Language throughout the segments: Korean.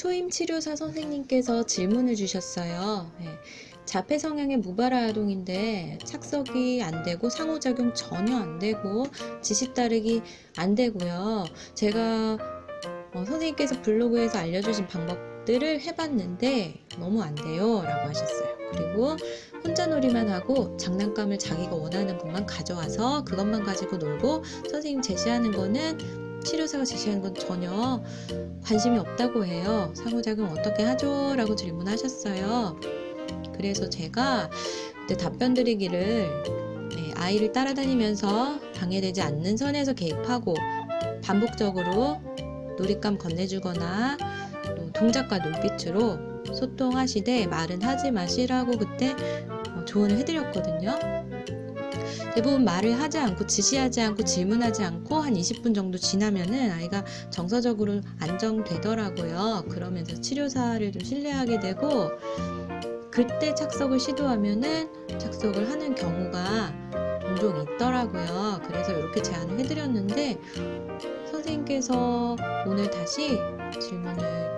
초임 치료사 선생님께서 질문을 주셨어요. 네. 자폐 성향의 무발화 아동인데 착석이 안 되고 상호작용 전혀 안 되고 지시 따르기 안 되고요. 제가 어, 선생님께서 블로그에서 알려주신 방법들을 해봤는데 너무 안 돼요. 라고 하셨어요. 그리고 혼자 놀이만 하고 장난감을 자기가 원하는 것만 가져와서 그것만 가지고 놀고 선생님 제시하는 거는 치료사가 제시하는 건 전혀 관심이 없다고 해요. 상호작용 어떻게 하죠? 라고 질문하셨어요. 그래서 제가 그때 답변 드리기를 네, 아이를 따라다니면서 방해되지 않는 선에서 개입하고 반복적으로 놀잇감 건네주거나 또 동작과 눈빛으로 소통하시되 말은 하지 마시라고 그때 어, 조언을 해드렸거든요. 대부분 말을 하지 않고 지시하지 않고 질문하지 않고 한 20분 정도 지나면은 아이가 정서적으로 안정되더라고요. 그러면서 치료사를 좀 신뢰하게 되고 그때 착석을 시도하면은 착석을 하는 경우가 종종 있더라고요. 그래서 이렇게 제안을 해드렸는데 선생님께서 오늘 다시 질문을 또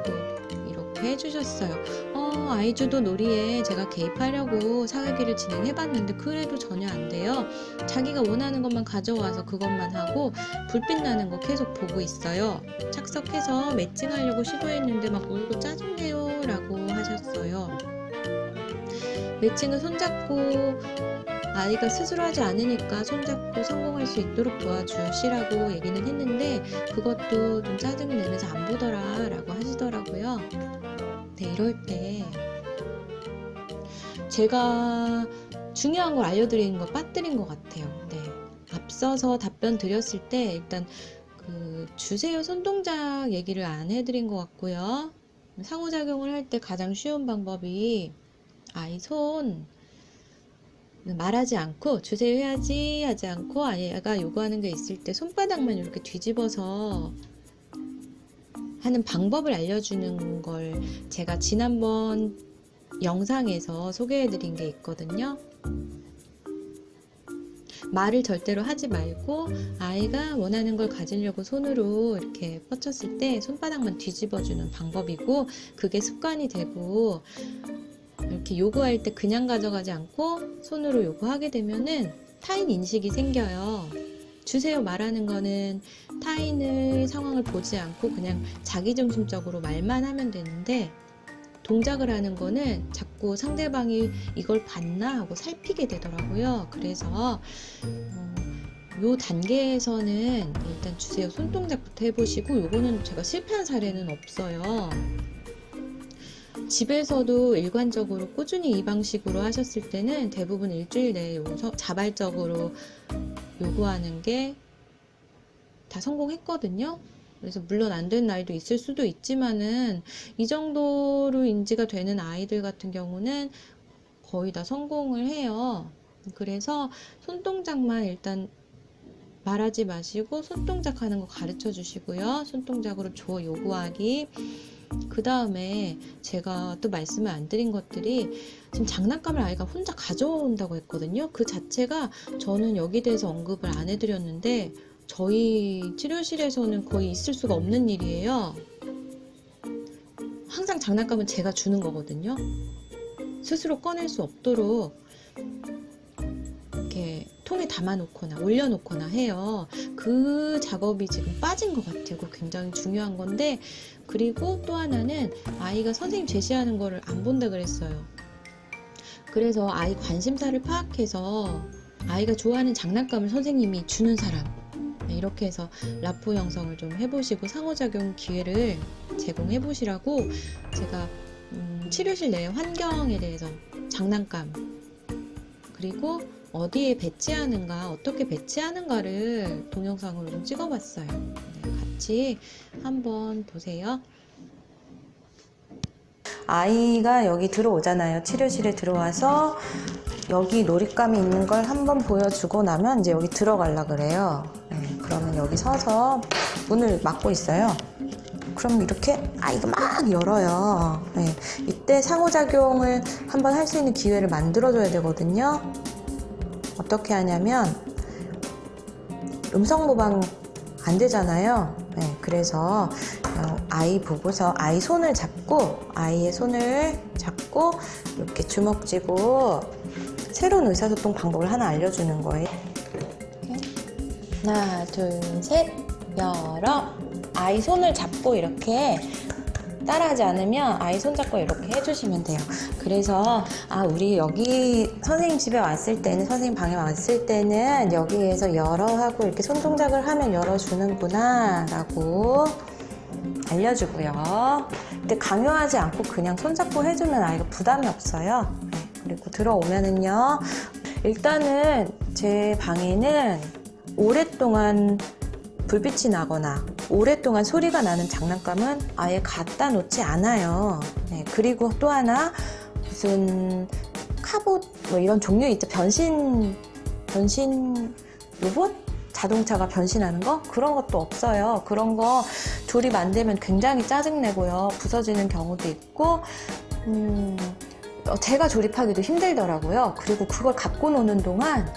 이렇게 해주셨어요. 어, 아이주도 놀이에 제가 개입하려고 사회기를 진행해봤는데 그래도 전혀 안 돼요. 자기가 원하는 것만 가져와서 그것만 하고 불빛 나는 거 계속 보고 있어요. 착석해서 매칭하려고 시도했는데 막 울고 짜증내요 라고 하셨어요. 매칭은 손잡고 아이가 스스로 하지 않으니까 손잡고 성공할 수 있도록 도와주시라고 얘기는 했는데 그것도 좀 짜증을 내면서 안 보더라 라고 하시더라고요. 네, 이럴 때 제가 중요한 걸 알려드리는 거 빠뜨린 것 같아요. 네. 앞서서 답변 드렸을 때 일단 그 주세요 손동작 얘기를 안 해드린 것 같고요. 상호작용을 할 때 가장 쉬운 방법이 아이 손 말하지 않고 주세요 해야지 하지 않고 아이가 요구하는 게 있을 때 손바닥만 이렇게 뒤집어서 하는 방법을 알려주는 걸 제가 지난번 영상에서 소개해 드린 게 있거든요. 말을 절대로 하지 말고 아이가 원하는 걸 가지려고 손으로 이렇게 뻗쳤을 때 손바닥만 뒤집어 주는 방법이고 그게 습관이 되고 이렇게 요구할 때 그냥 가져가지 않고 손으로 요구하게 되면은 타인 인식이 생겨요. 주세요 말하는 거는 타인의 상황을 보지 않고 그냥 자기중심적으로 말만 하면 되는데 동작을 하는 거는 자꾸 상대방이 이걸 봤나 하고 살피게 되더라고요. 그래서 어, 요 단계에서는 일단 주세요 손동작부터 해보시고 요거는 제가 실패한 사례는 없어요. 집에서도 일관적으로 꾸준히 이 방식으로 하셨을 때는 대부분 일주일 내에 자발적으로 요구하는 게 다 성공했거든요. 그래서 물론 안 된 아이도 있을 수도 있지만은 이 정도로 인지가 되는 아이들 같은 경우는 거의 다 성공을 해요. 그래서 손동작만 일단 말하지 마시고 손동작 하는 거 가르쳐 주시고요. 손동작으로 줘 요구하기. 그 다음에 제가 또 말씀을 안 드린 것들이 지금 장난감을 아이가 혼자 가져온다고 했거든요. 그 자체가 저는 여기 대해서 언급을 안 해드렸는데 저희 치료실에서는 거의 있을 수가 없는 일이에요. 항상 장난감은 제가 주는 거거든요. 스스로 꺼낼 수 없도록 이렇게 통에 담아놓거나 올려놓거나 해요. 그 작업이 지금 빠진 것 같아요. 굉장히 중요한 건데 그리고 또 하나는 아이가 선생님 제시하는 거를 안 본다 그랬어요. 그래서 아이 관심사를 파악해서 아이가 좋아하는 장난감을 선생님이 주는 사람 네, 이렇게 해서 라포 형성을 좀 해보시고 상호작용 기회를 제공해 보시라고 제가 음, 치료실 내 환경에 대해서 장난감 그리고 어디에 배치하는가 어떻게 배치하는가를 동영상으로 좀 찍어봤어요. 네, 같이 한번 보세요. 아이가 여기 들어오잖아요. 치료실에 들어와서 여기 놀잇감이 있는 걸 한번 보여주고 나면 이제 여기 들어가려 그래요. 네, 그러면 여기 서서 문을 막고 있어요. 그럼 이렇게 아이가 막 열어요. 네, 이때 상호작용을 한번 할 수 있는 기회를 만들어줘야 되거든요. 어떻게 하냐면 음성 모방을 안 되잖아요. 네, 그래서 어, 아이 보고서 아이 손을 잡고 아이의 손을 잡고 이렇게 주먹 쥐고 새로운 의사소통 방법을 하나 알려주는 거예요. 하나, 둘, 셋, 열어. 아이 손을 잡고 이렇게 따라하지 않으면 아이 손 잡고 이렇게 해주시면 돼요. 그래서 아 우리 여기 선생님 집에 왔을 때는 선생님 방에 왔을 때는 여기에서 열어 하고 이렇게 손 동작을 하면 열어주는구나라고 알려주고요. 근데 강요하지 않고 그냥 손 잡고 해주면 아이가 부담이 없어요. 네, 그리고 들어오면은요. 일단은 제 방에는 오랫동안 불빛이 나거나 오랫동안 소리가 나는 장난감은 아예 갖다 놓지 않아요. 네, 그리고 또 하나 무슨 카봇 뭐 이런 종류 있죠. 변신 변신 로봇? 자동차가 변신하는 거? 그런 것도 없어요. 그런 거 조립 안 되면 굉장히 짜증내고요. 부서지는 경우도 있고, 음, 어, 제가 조립하기도 힘들더라고요. 그리고 그걸 갖고 노는 동안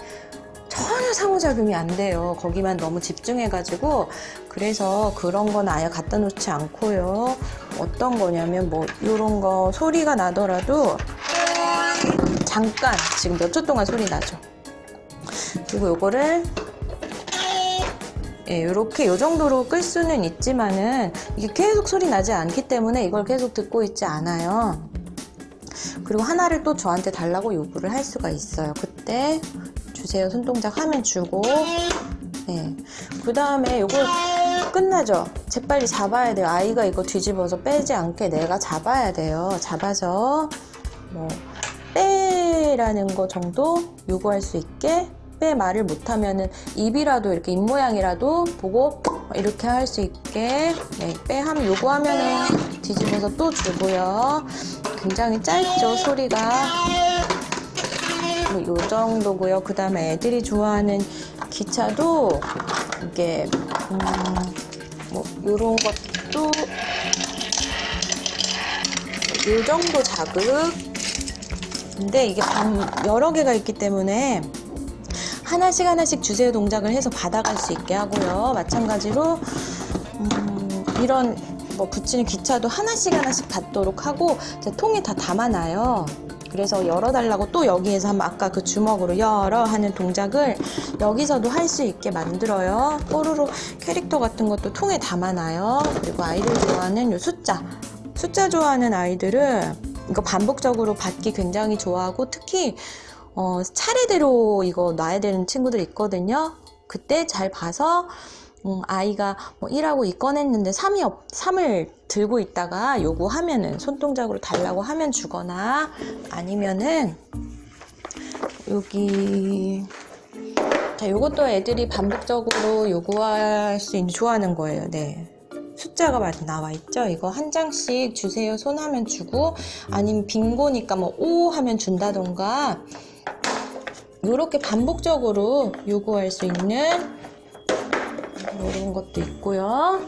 전혀 상호작용이 안 돼요. 거기만 너무 집중해가지고. 그래서 그런 건 아예 갖다 놓지 않고요. 어떤 거냐면 뭐, 요런 거 소리가 나더라도 잠깐, 지금 몇 초 동안 소리 나죠. 그리고 요거를 예, 이렇게 요 정도로 끌 수는 있지만은 이게 계속 소리 나지 않기 때문에 이걸 계속 듣고 있지 않아요. 그리고 하나를 또 저한테 달라고 요구를 할 수가 있어요. 그때 주세요 손동작 하면 주고 예. 그 다음에 요거 끝나죠? 재빨리 잡아야 돼요. 아이가 이거 뒤집어서 빼지 않게 내가 잡아야 돼요. 잡아서 뭐 빼라는 거 정도 요구할 수 있게 빼 말을 못하면은 입이라도 이렇게 입 모양이라도 보고 이렇게 할 수 있게 네, 빼 하면 요구하면은 뒤집어서 또 주고요. 굉장히 짧죠 소리가 뭐 요 정도고요. 그 다음에 애들이 좋아하는 기차도 이게 음, 뭐 요런 것도 요 정도 자극 근데 이게 반 여러 개가 있기 때문에 하나씩 하나씩 주세요 동작을 해서 받아갈 수 있게 하고요. 마찬가지로 음, 이런 뭐 붙이는 기차도 하나씩 하나씩 받도록 하고 제 통에 다 담아놔요. 그래서 열어달라고 또 여기에서 한번 아까 그 주먹으로 열어 하는 동작을 여기서도 할 수 있게 만들어요. 뽀로로 캐릭터 같은 것도 통에 담아놔요. 그리고 아이들 좋아하는 요 숫자. 숫자 좋아하는 아이들은 이거 반복적으로 받기 굉장히 좋아하고 특히 어, 차례대로 이거 놔야 되는 친구들 있거든요. 그때 잘 봐서 음, 아이가 뭐 1하고 2 꺼냈는데 3이 없, 3을 들고 있다가 요구하면은 손동작으로 달라고 하면 주거나 아니면은 여기 자 요것도 애들이 반복적으로 요구할 수 있는 좋아하는 거예요. 네. 숫자가 많이 나와 있죠. 이거 한 장씩 주세요. 손 하면 주고 아니면 빙고니까 뭐 오 하면 준다던가 이렇게 반복적으로 요구할 수 있는 이런 것도 있고요.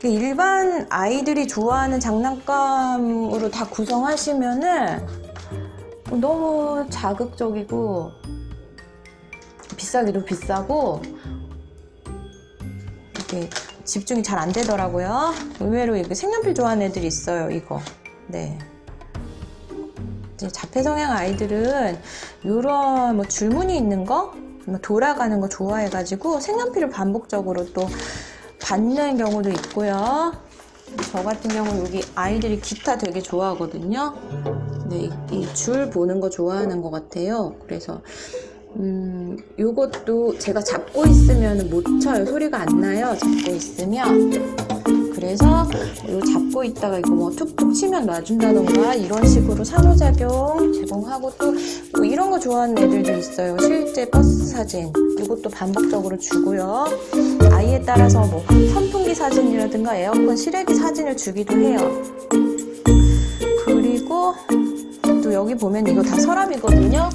그 일반 아이들이 좋아하는 장난감으로 다 구성하시면은 너무 자극적이고 비싸기도 비싸고 이게 집중이 잘 안 되더라고요. 의외로 이게 색연필 좋아하는 애들이 있어요. 이거. 네. 자폐 성향 아이들은 이런 뭐 줄무늬 있는 거, 뭐 돌아가는 거 좋아해가지고 색연필을 반복적으로 또 받는 경우도 있고요. 저 같은 경우 여기 아이들이 기타 되게 좋아하거든요. 네, 이줄 보는 거 좋아하는 것 같아요. 그래서 음, 요것도 제가 잡고 있으면 못 쳐요. 소리가 안 나요. 잡고 있으면. 그래서 요 잡고 있다가 이거 뭐 툭툭 치면 놔준다던가 이런 식으로 상호작용 제공하고 또 뭐 이런 거 좋아하는 애들도 있어요. 실제 버스 사진 이것도 반복적으로 주고요. 아이에 따라서 뭐 선풍기 사진이라든가 에어컨 실외기 사진을 주기도 해요. 그리고 또 여기 보면 이거 다 서랍이거든요.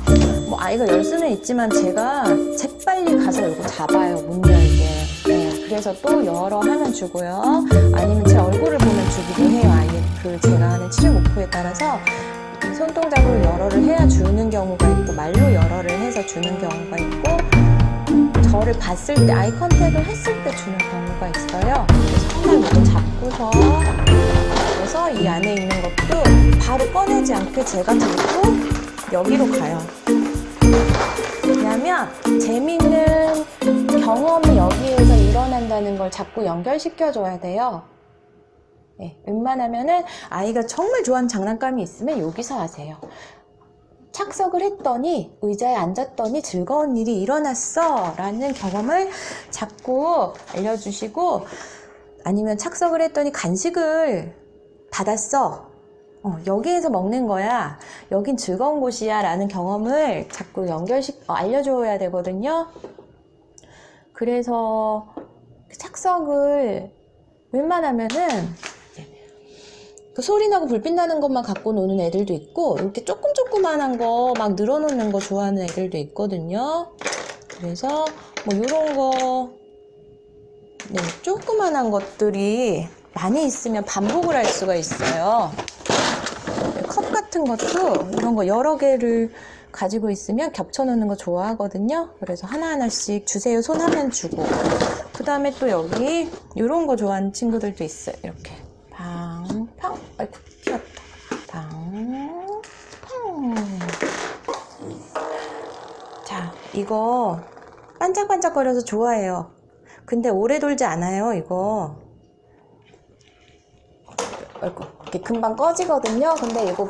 뭐 아이가 열 수는 있지만 제가 재빨리 가서 이거 잡아요. 문 열게. 네, 그래서 또 열어 하면 주고요. 아니면 제 얼굴을 보면 주기도 해요. 아이 그 제가 하는 치료 목표에 따라서 이 손동작으로 열어를 해야 주는 경우가 있고 말로 열어를 해서 주는 경우가 있고 저를 봤을 때 아이 컨택을 했을 때 주는 경우가 있어요. 손을 모두 잡고서 그래서 이 안에 있는 것도 바로 꺼내지 않게 제가 들고 여기로 가요. 왜냐면 재밌는 경험이 여기에서 일어난다는 걸 자꾸 연결시켜줘야 돼요. 네, 웬만하면은 아이가 정말 좋아하는 장난감이 있으면 여기서 하세요. 착석을 했더니 의자에 앉았더니 즐거운 일이 일어났어! 라는 경험을 자꾸 알려주시고 아니면 착석을 했더니 간식을 받았어. 어, 여기에서 먹는 거야. 여긴 즐거운 곳이야. 라는 경험을 자꾸 연결시 어, 알려줘야 되거든요 그래서 착석을 웬만하면은 그 소리 나고 불빛 나는 것만 갖고 노는 애들도 있고 이렇게 조금 조그만한 거 막 늘어놓는 거 좋아하는 애들도 있거든요. 그래서 뭐 이런 거 네, 조그만한 것들이 많이 있으면 반복을 할 수가 있어요. 네, 컵 같은 것도 이런 거 여러 개를 가지고 있으면 겹쳐놓는 거 좋아하거든요. 그래서 하나하나씩 주세요. 손 하면 주고. 그 다음에 또 여기 이런 거 좋아하는 친구들도 있어요. 이렇게. 방, 팡. 아이고, 튀었다. 방, 팡. 자, 이거 반짝반짝거려서 좋아해요. 근데 오래 돌지 않아요, 이거. 아이고, 이렇게 금방 꺼지거든요. 근데 이거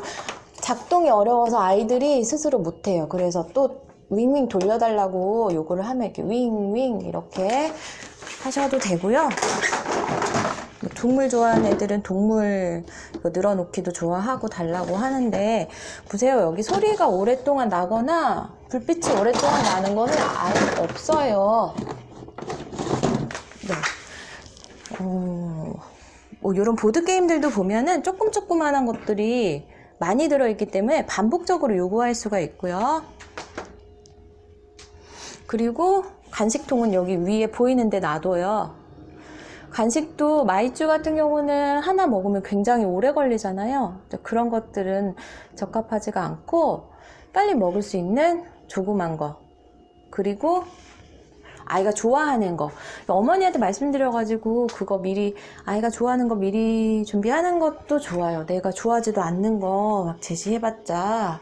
작동이 어려워서 아이들이 스스로 못해요. 그래서 또 윙윙 돌려달라고 요거를 하면 이렇게 윙윙 이렇게 하셔도 되고요. 뭐 동물 좋아하는 애들은 동물 늘어놓기도 좋아하고 달라고 하는데 보세요 여기 소리가 오랫동안 나거나 불빛이 오랫동안 나는 거는 아예 없어요 네. 어, 뭐 이런 보드 게임들도 보면은 조금 조그만한 것들이 많이 들어있기 때문에 반복적으로 요구할 수가 있고요 그리고 간식통은 여기 위에 보이는데 놔둬요 간식도 마이쮸 같은 경우는 하나 먹으면 굉장히 오래 걸리잖아요. 그런 것들은 적합하지가 않고 빨리 먹을 수 있는 조그만 거. 그리고 아이가 좋아하는 거. 어머니한테 말씀드려가지고 그거 미리 아이가 좋아하는 거 미리 준비하는 것도 좋아요. 내가 좋아하지도 않는 거 막 제시해봤자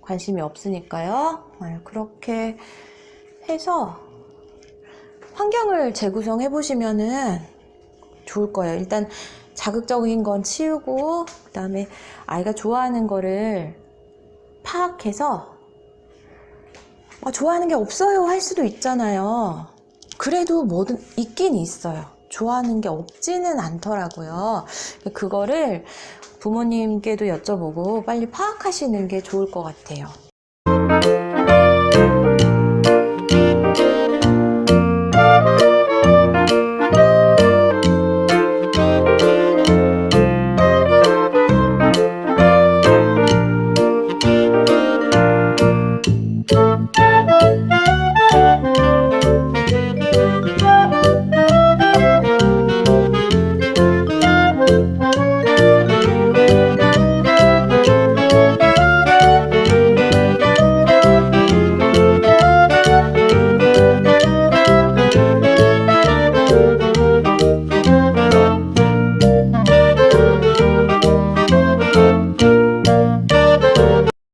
관심이 없으니까요. 네, 그렇게 해서 환경을 재구성해 보시면은 좋을 거예요. 일단 자극적인 건 치우고 그 다음에 아이가 좋아하는 거를 파악해서 아, 좋아하는 게 없어요 할 수도 있잖아요. 그래도 뭐든 있긴 있어요. 좋아하는 게 없지는 않더라고요. 그거를 부모님께도 여쭤보고 빨리 파악하시는 게 좋을 것 같아요.